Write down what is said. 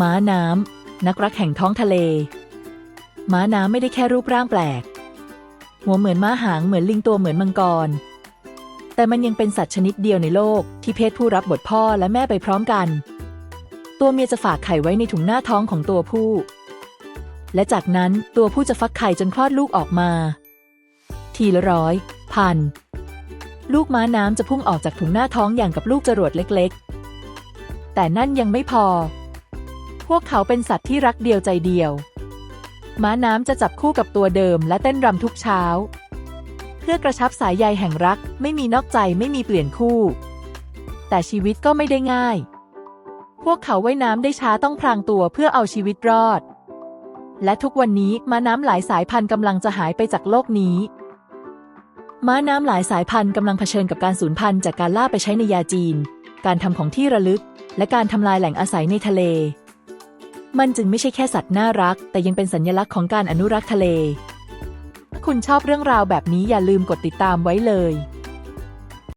ม้าน้ำ นักรักแห่งท้องทะเล ม้าน้ำไม่ได้แค่รูปร่างแปลก หัวเหมือนม้าหางเหมือนลิงตัวเหมือนมังกร แต่มันยังเป็นสัตว์ชนิดเดียวในโลกที่เพศผู้รับบทพ่อและแม่ไปพร้อมกัน ตัวเมียจะฝากไข่ไว้ในถุงหน้าท้องของตัวผู้ และจากนั้นตัวผู้จะฟักไข่จนคลอดลูกออกมา ทีละร้อย พัน ลูกม้าน้ำจะพุ่งออกจากถุงหน้าท้องอย่างกับลูกจรวดเล็ก ๆ แต่นั่นยังไม่พอ พวกเขาเป็นสัตว์ที่รักเดียวใจเดียว ม้าน้ำจะจับคู่กับตัวเดิมและเต้นรำทุกเช้า เพื่อกระชับสายใยแห่งรักไม่มีนอกใจไม่มีเปลี่ยนคู่ แต่ชีวิตก็ไม่ได้ง่าย พวกเขาว่ายน้ำได้ช้าต้องพรางตัวเพื่อเอาชีวิตรอด และทุกวันนี้ม้าน้ำหลายสายพันธุ์กำลังจะหายไปจากโลกนี้ ม้าน้ำหลายสายพันธุ์กำลังเผชิญกับการสูญพันธุ์จากการล่าไปใช้ในยาจีน การทำของที่ระลึก และการทำลายแหล่งอาศัยในทะเล มันจึงไม่ใช่แค่สัตว์น่ารัก แต่ยังเป็นสัญลักษณ์ของการอนุรักษ์ทะเลถ้าคุณชอบเรื่องราวแบบนี้อย่าลืมกดติดตามไว้เลย